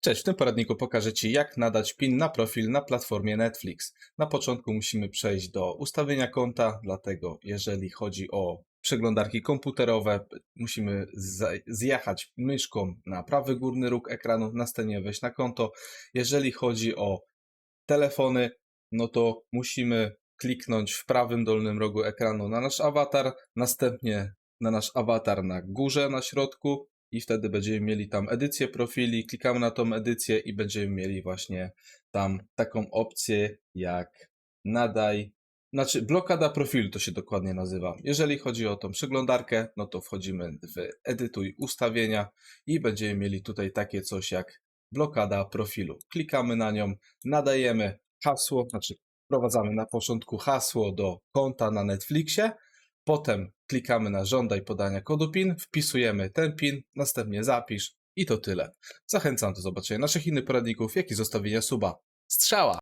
Cześć, w tym poradniku pokażę Ci, jak nadać PIN na profil na platformie Netflix. Na początku musimy przejść do ustawienia konta, dlatego jeżeli chodzi o przeglądarki komputerowe, musimy zjechać myszką na prawy górny róg ekranu, następnie wejść na konto. Jeżeli chodzi o telefony, no to musimy kliknąć w prawym dolnym rogu ekranu na nasz awatar, następnie na nasz awatar na górze, na środku i wtedy będziemy mieli tam edycję profili, klikamy na tą edycję i będziemy mieli właśnie tam taką opcję jak nadaj, znaczy blokada profilu to się dokładnie nazywa. Jeżeli chodzi o tą przeglądarkę, no to wchodzimy w edytuj ustawienia i będziemy mieli tutaj takie coś jak blokada profilu. Klikamy na nią, nadajemy hasło, znaczy wprowadzamy na początku hasło do konta na Netflixie, potem klikamy na żądaj podania kodu PIN, wpisujemy ten PIN, następnie zapisz i to tyle. Zachęcam do zobaczenia naszych innych poradników, jak i zostawienia suba. Strzała!